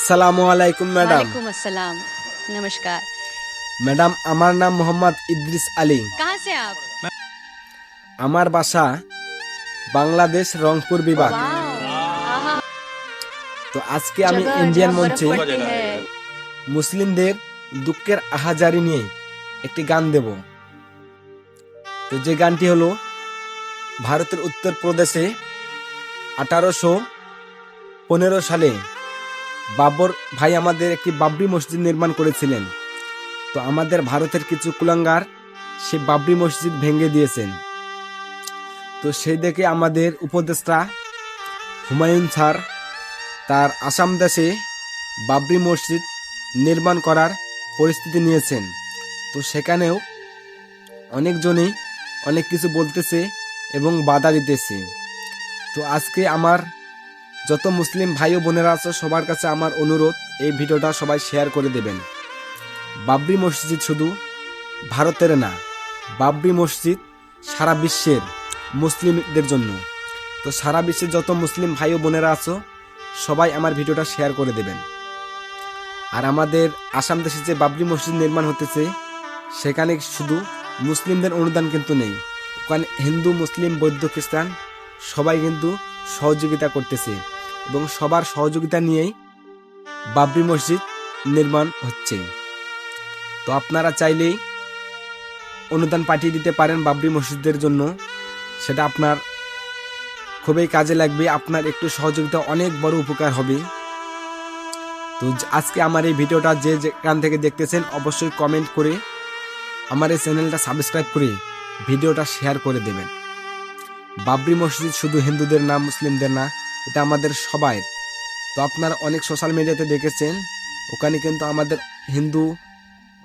আসসালামু আলাইকুম ম্যাডাম वालेकुम अस्सलाम नमस्कार ম্যাডাম আমার নাম মোহাম্মদ ইদ্রিস আলী कहाँ से आप আমার বাসা বাংলাদেশ রংপুর বিভাগ वाओ आहा তো আজকে আমি जगह ইন্ডিয়ান जहाँ बर्फ মঞ্চে पड़ती है মুসলিমদের দুঃখের আহাজারি নিয়ে একটি গান দেব তো যে গানটি হলো ভারতের উত্তরপ্রদেশে আঠারোশো পনেরো সালে বাবর ভাই আমাদের একটি বাবরি মসজিদ নির্মাণ করেছিলেন। তো আমাদের ভারতের কিছু কুলাঙ্গার সে বাবরি মসজিদ ভেঙে দিয়েছেন। তো সেই দেখে আমাদের উপদেষ্টা হুমায়ুন স্যার তার আসাম দেশে বাবরি মসজিদ নির্মাণ করার পরিস্থিতি নিয়েছেন। তো সেখানেও অনেকজনই অনেক কিছু বলতেছে এবং বাধা দিতেছে। তো আজকে আমার যত মুসলিম ভাই ও বোনেরা আছে, সবার কাছে আমার অনুরোধ, এই ভিডিওটা সবাই শেয়ার করে দেবেন। বাবরি মসজিদ শুধু ভারতের না, বাবরি মসজিদ সারা বিশ্বের মুসলিমদের জন্য। তো সারা বিশ্বের যত মুসলিম ভাই ও বোনেরা আছো, সবাই আমার ভিডিওটা শেয়ার করে দেবেন। আর আমাদের আসাম দেশে যে বাবরি মসজিদ নির্মাণ হতেছে, সেখানে শুধু মুসলিমদের অনুদান কিন্তু নেই। ওখানে হিন্দু, মুসলিম, বৌদ্ধ, খ্রিস্টান, সবাই কিন্তু সহযোগিতা করতেছে এবং সবার সহযোগিতা নিয়েই বাবরি মসজিদ নির্মাণ হচ্ছে। তো আপনারা চাইলেই অনুদান পাঠিয়ে দিতে পারেন বাবরি মসজিদের জন্য। সেটা আপনার খুবই কাজে লাগবে। আপনার একটু সহযোগিতা অনেক বড় উপকার হবে। তো আজকে আমার এই ভিডিওটা যে যেখান থেকে দেখতেছেন অবশ্যই কমেন্ট করে আমার এই চ্যানেলটা সাবস্ক্রাইব করে ভিডিওটা শেয়ার করে দেবেন। বাবরি মসজিদ শুধু হিন্দুদের না, মুসলিমদের না, এটা আমাদের সবাই তো আপনারা অনেক সোশ্যাল মিডিয়াতে দেখেছেন, ওখানে কিন্তু আমাদের হিন্দু,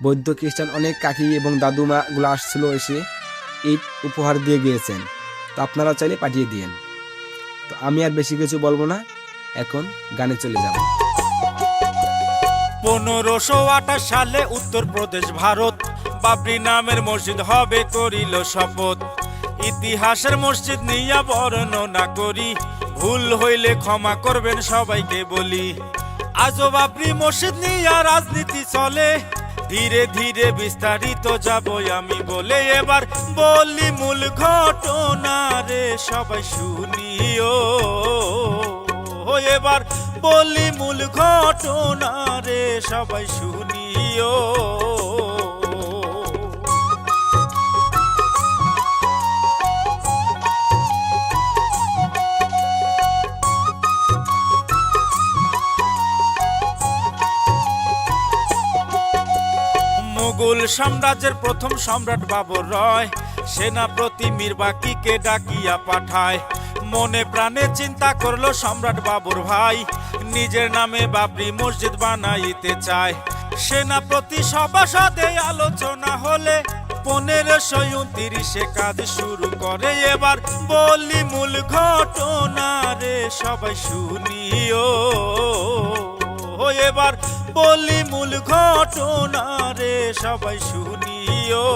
বৌদ্ধ, খ্রিস্টান অনেক কাকি এবং দাদুমাগুলো আসছিল এসে ঈদ উপহার দিয়ে গিয়েছেন। তো আপনারা চাইলে পাঠিয়ে দিয়েন। তো আমি আর বেশি কিছু বলব না, এখন গানে চলে যাব। পনেরোশো আঠাশ সালে উত্তরপ্রদেশ, ভারত। বাবরি নামের মসজিদ হবে, করিল শপথ। ইতিহাসের মসজিদ নিয়ে বর্ণনা করি। ভুল হইলে ক্ষমা করবেন সবাইকে বলি। আজও বাবরি মসজিদ নিয়ে রাজনীতি চলে। ধীরে ধীরে বিস্তারিত যাব আমি বলে এবার। বলি মূল ঘটনা রে, সবাই শুনিও। এবার বলি মূল ঘটনা রে, সবাই শুনিও। সাম্রাজ্যের প্রথম সম্রাট বাবর রয়। সেনাপতি মীরবাকিকে ডাকিয়া পাঠায়। মনে প্রাণে চিন্তা করল সম্রাট বাবর ভাই। নিজের নামে বাবরি মসজিদ বানাইতে চায়। সেনাপতি সভাসদে আলোচনা হলে পনেরোশো উনত্রিশে কাজ শুরু করে। এবার বলি মূল ঘটনা রে, সবাই শুনিও। এবার বলি মূল ঘটনা রে, সবাই শুনিও।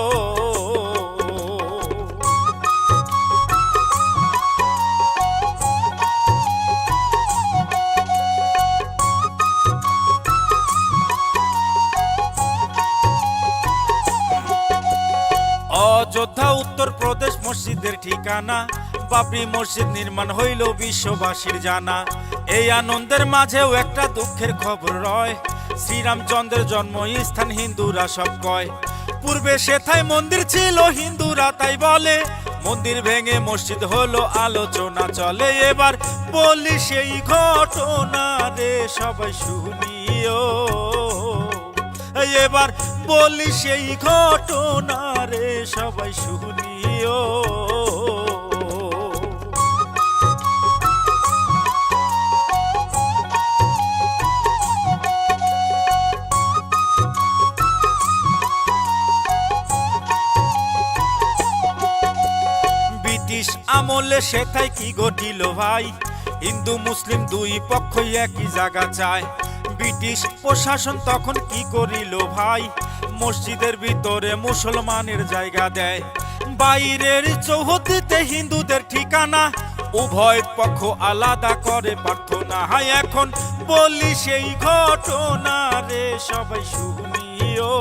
অযোধ্যা উত্তরপ্রদেশ মসজিদের ঠিকানা, বাবরি মসজিদ নির্মাণ হইল বিশ্ববাসীর জানা। এই আনন্দের মাঝেও একটা দুঃখের খবর রয় শ্রীরামচন্দ্রের জন্মস্থান হিন্দুরা সব কয়। পূর্বে সেথায় মন্দির ছিল, হিন্দুরা তাই বলে। মন্দির ভেঙে মসজিদ হলো, আলোচনা চলে। এবার বলি সেই ঘটনা রে, সবাই শুনিও। এবার বলি সেই ঘটনা রে, সবাই শুনিও। আমলে সেথায় কি ঘটিল ভাই? হিন্দু, মুসলিম দুই পক্ষই একই জায়গা চায়। ব্রিটিশ প্রশাসন তখন কি করিল ভাই? মসজিদের ভিতরে মুসলমানের জায়গা দেয়। বাইরের চৌহদিতে হিন্দুদের ঠিকানা, উভয় পক্ষ আলাদা করে প্রার্থনা। হাই এখন বলি সেই ঘটনা রে, সবাই শুনিও।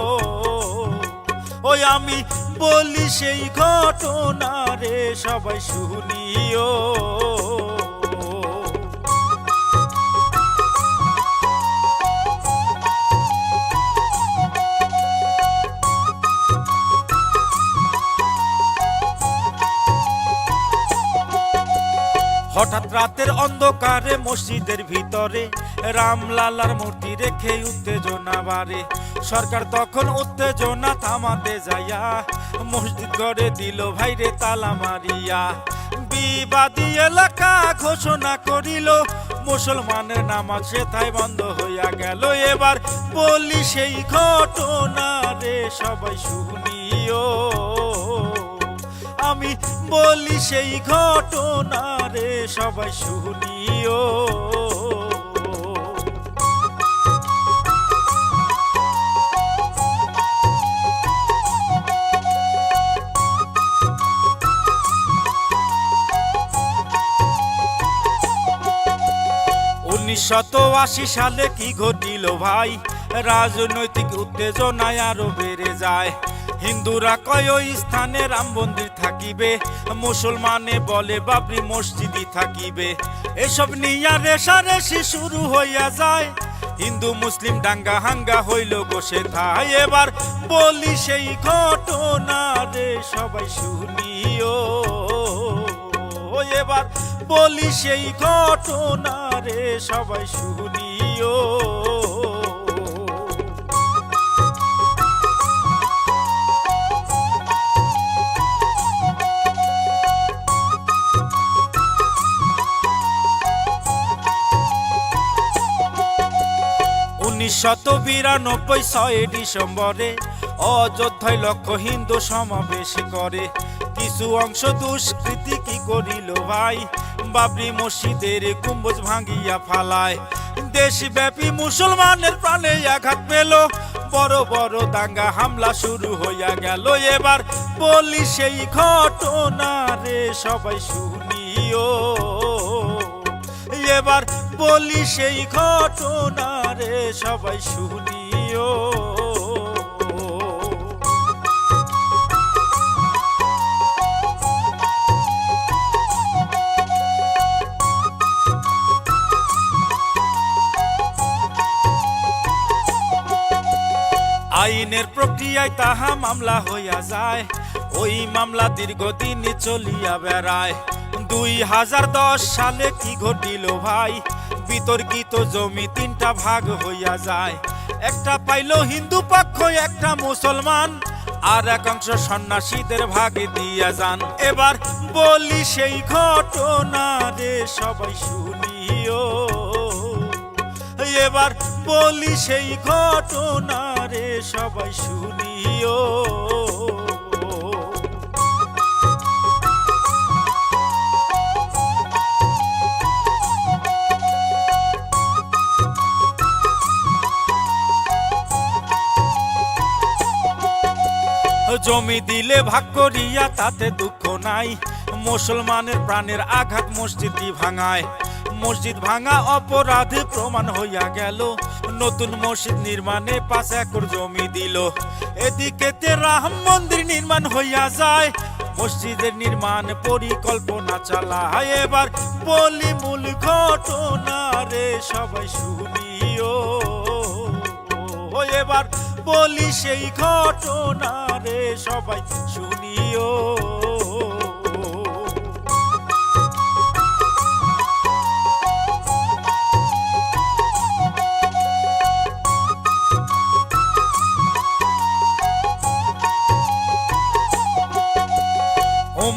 ওই আমি বলি সেই ঘটনা রে, সবাই শুনিও। হঠাৎ রাতের অন্ধকারে মসজিদের ভিতরে রামলালার মূর্তি রেখে উত্তেজনা বাড়ে। সরকার তখন উত্তেজনা থামাতে যাইয়া মসজিদ করে দিল ভাইরে তালা মারিয়া। বিবাদী এলাকা ঘোষণা করিল, মুসলমানের নামাজ সেথায় বন্ধ হইয়া গেল। এবার বলি সেই ঘটনা রে, সবাই শুনিও। আমি বলি সেই ঘটনা রে, সবাই শুনিও। উনিশশত আশি সালে কি ঘটিল ভাই? রাজনৈতিক উত্তেজনায় আরও বেড়ে যায়। হিন্দুরা কয় স্থানে রাম মন্দির থাকিবে। মুসলমানে বলে, বাবরি মসজিদই থাকিবে। এসব নিয়া রেশারেশি শুরু হইয়া যায়। হিন্দু, মুসলিম ডাঙ্গা হাঙ্গা হইল গোসে থাই এবার বলি সেই ঘটনা রে, সবাই শুনিও। এবার বলি সেই ঘটনা রে, সবাই শুনিও। উনিশশত বিরানব্বই ছয় ডিসেম্বরে অযোধ্যায় লক্ষ হিন্দু সমাবেশ করে। কিছু অংশ দুষ্কৃতি কি করিল ভাই? বাবরি মসজিদের কুম্বজ ভাঙ্গিয়া ফালায়। দেশব্যাপী মুসলমানের প্রাণে আঘাত পেল। বড় বড় দাঙ্গা হামলা শুরু হইয়া গেল। এবার বলি সেই ঘটনা রে, সবাই শুনিও। এবার বলি সেই ঘটনা রে, সবাই শুনিও। আইনের প্রক্রিয়ায় তাহা মামলা হইয়া যায়। ওই মামলা দীর্ঘদিন চলিয়া বেড়ায়। দুই হাজার দশ সালে কি ঘটিল ভাই? বিতর্কিত জমি তিনটা ভাগ হইয়া যায়। একটা পাইল হিন্দু পক্ষ, একটা মুসলমান। আর একাংশ সন্ন্যাসীদের ভাগে দিয়া যান। এবার বলি সেই ঘটনা রে, সবাই শুনিও। এবার বলি সেই ঘটনা রে সবাই শুনিও। জমি দিলে ভাগ করিয়া তাতে দুঃখ নাই। মুসলমানের প্রাণের আঘাত মসজিদই ভাঙায়। মসজিদ ভাঙা অপরাধে প্রমাণ হইয়া গেল। নতুন মসজিদ নির্মাণে পাঁচ একর জমি দিল। এদিকে তে রাম মন্দির নির্মাণ হইয়া যায়। মসজিদের নির্মাণ পরিকল্পনা চালায়। এবার বলি মূল ঘটনা রে সবাই শুনিও। এবার বলি সেই ঘটনা রে সবাই শুনিও।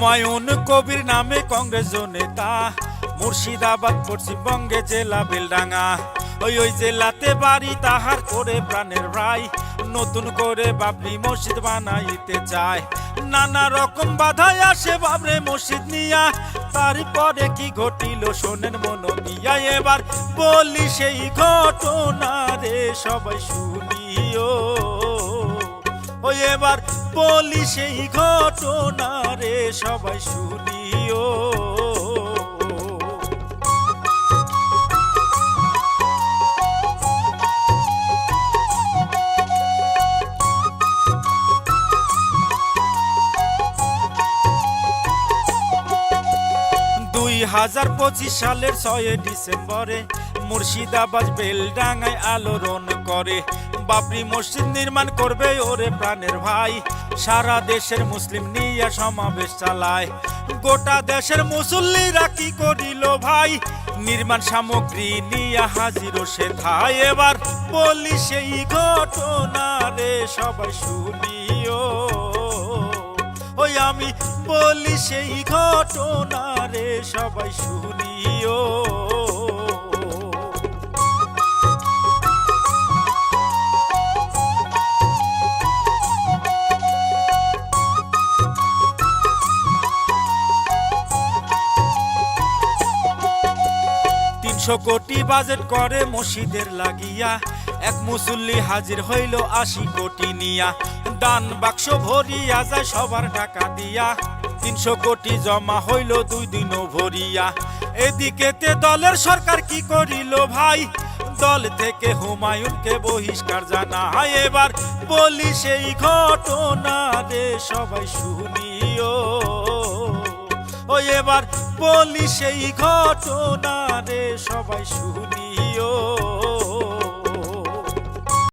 হুমায়ুন কবির নামে কংগ্রেস নেতা। মুর্শিদাবাদ পশ্চিমবঙ্গে জেলা বেলডাঙ্গা। ওই ওই জেলাতে বাড়ি তাহার করে প্রাণের রায়। নতুন করে বাবরি মসজিদ বানাইতে চায়। নানা রকম বাধায় আসে বাবরে মসজিদ নিয়া। তারপরে কি ঘটিল শোনেন মন দিয়া এবার। বলি সেই ঘটনা রে সবাই শুনিও। ও এবার বলি সেই ঘটনা রে সবাই শুনিও। হাজার পঁচিশ সালের ছয় ডিসেম্বরে মুর্শিদাবাদ বেলডাঙ্গায় আলোড়ন করে। বাবরি মসজিদ নির্মাণ করবে ওরে প্রাণের ভাই। সারা দেশের মুসলিম নিয়ে সমাবেশ চালায়। গোটা দেশের মুসল্লিরা কি করিল ভাই? নির্মাণ সামগ্রী নিয়ে হাজির সে থাই এবার বলি সেই ঘটনা রে সবাই শুনিও। ওই আমি বলি সেই ঘটনা রে সবাই শুনিও। তিনশো কোটি বাজেট করে মসজিদের লাগিয়া। এক মুসল্লি হাজির হইল আশি কোটি নিয়া। দান বাক্স ভরিয়া যায় সবার টাকা দিয়া। তিনশো কোটি জমা হইল, দুই দিনও ভরিয়া। এদিকেতে দলের সরকার কি করিল ভাই? দল থেকে হুমায়ুনকে বহিষ্কার জানায় এবার। বলি সেই ঘটনা রে সবাই শুনিও। ও এবার বলি সেই ঘটনা রে সবাই শুনিও।